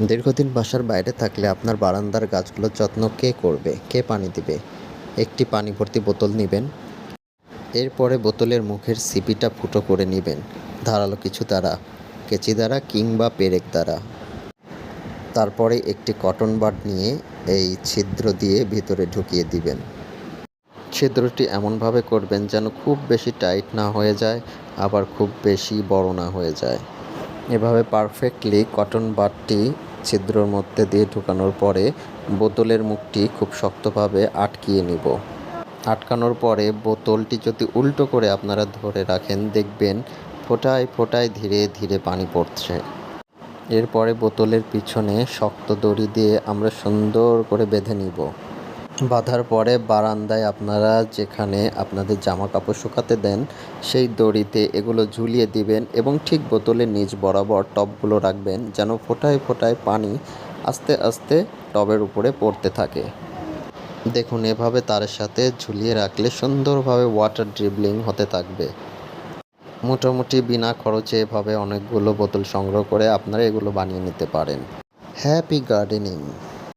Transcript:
দীর্ঘদিন বাসার বাইরে থাকলে আপনার বারান্দার গাছগুলোর যত্ন কে করবে? কে পানি দিবে? একটি পানি ভর্তি বোতল নেবেন। এরপরে বোতলের মুখের সিপিটা ফুটো করে নেবেন। ধারালো কিছু দ্বারা, কেচি দ্বারা কিংবা পেরেক দ্বারা। তারপরে একটি কটন বাড নিয়ে এই ছিদ্র দিয়ে ভিতরে ঢুকিয়ে দিবেন। ছিদ্রটি এমনভাবে করবেন যেন খুব বেশি টাইট না হয়ে যায়, আবার খুব বেশি বড় না হয়ে যায়। এভাবে পারফেক্টলি কটন বাডটি ছিদ্রর মধ্যে দিয়ে ঢুকানোর পরে বোতলের মুখটি খুব শক্তভাবে আটকিয়ে নিব। আটকানোর পরে বোতলটি যদি উল্টো করে আপনারা ধরে রাখেন, দেখবেন ফোটায় ফোটায় ধীরে ধীরে পানি পড়ছে। এরপরে বোতলের পিছনে শক্ত দড়ি দিয়ে আমরা সুন্দর করে বেঁধে নিব। বাঁধার পরে বারান্দায় আপনারা যেখানে আপনাদের জামা কাপড় শুকাতে দেন, সেই দড়িতে এগুলো ঝুলিয়ে দিবেন এবং ঠিক বোতলের নিচ বরাবর টবগুলো রাখবেন যেন ফোটায় ফোটায় পানি আস্তে আস্তে টবের উপরে পড়তে থাকে। দেখুন, এভাবে তার সাথে ঝুলিয়ে রাখলে সুন্দরভাবে ওয়াটার ড্রিবলিং হতে থাকবে। মোটামুটি বিনা খরচে এভাবে অনেকগুলো বোতল সংগ্রহ করে আপনারা এগুলো বানিয়ে নিতে পারেন। Happy gardening